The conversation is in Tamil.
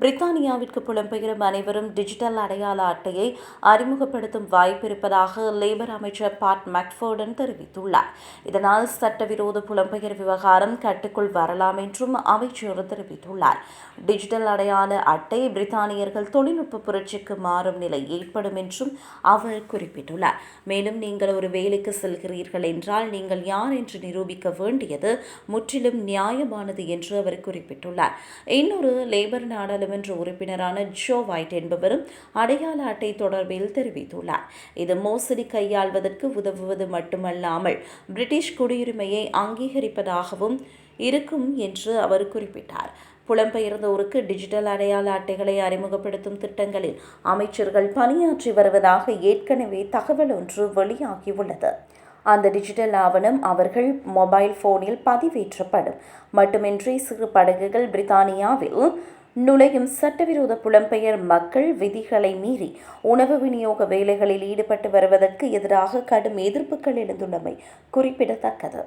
பிரித்தானியாவிற்கு புலம்பெயரும் அனைவரும் டிஜிட்டல் அடையாள அட்டையை அறிமுகப்படுத்தும் வாய்ப்பிருப்பதாக லேபர் அமைச்சர் பாட் மெக்ஃபோர்டன் தெரிவித்துள்ளார். இதனால் சட்டவிரோத புலம்பெயர் விவகாரம் கட்டுக்குள் வரலாம் என்றும் அமைச்சர் தெரிவித்துள்ளார். டிஜிட்டல் அடையாள அட்டை பிரித்தானியர்கள் தொழில்நுட்ப புரட்சிக்கு மாறும் நிலை ஏற்படும் என்றும் அவர் குறிப்பிட்டுள்ளார். மேலும் நீங்கள் ஒரு வேலைக்கு செல்கிறீர்கள் என்றால் நீங்கள் யார் என்று நிரூபிக்க வேண்டியது முற்றிலும் நியாயமானது என்று அவர் குறிப்பிட்டுள்ளார். இன்னொரு லேபர் நாடாளுமன்ற உறுப்பினரான ஜோ வைட் என்பவரும் அடையாள அட்டை தொடர்பில் தெரிவித்துள்ளார். இது மோசடி கையாள்வதற்கு உதவுவது மட்டுமல்லாமல் பிரிட்டிஷ் குடியுரிமையை அங்கீகரிப்பதாகவும் இருக்கும் என்று அவர் குறிப்பிட்டார். புலம்பெயர்ந்தோருக்கு டிஜிட்டல் அடையாள அட்டைகளை அறிமுகப்படுத்தும் திட்டங்களில் அமைச்சர்கள் பணியாற்றி வருவதாக ஏற்கனவே தகவல் ஒன்று வெளியாகியுள்ளது. அந்த டிஜிட்டல் ஆவணம் அவர்கள் மொபைல் போனில் பதிவேற்றப்படும். மட்டுமின்றி சிறு படகுகள் பிரித்தானியாவில் நுழையும் சட்டவிரோத புலம்பெயர் மக்கள் விதிகளை மீறி உணவு விநியோக வேலைகளில் ஈடுபட்டு வருவதற்கு எதிராக கடும் எதிர்ப்புகள் எழுந்துள்ளமை குறிப்பிடத்தக்கது.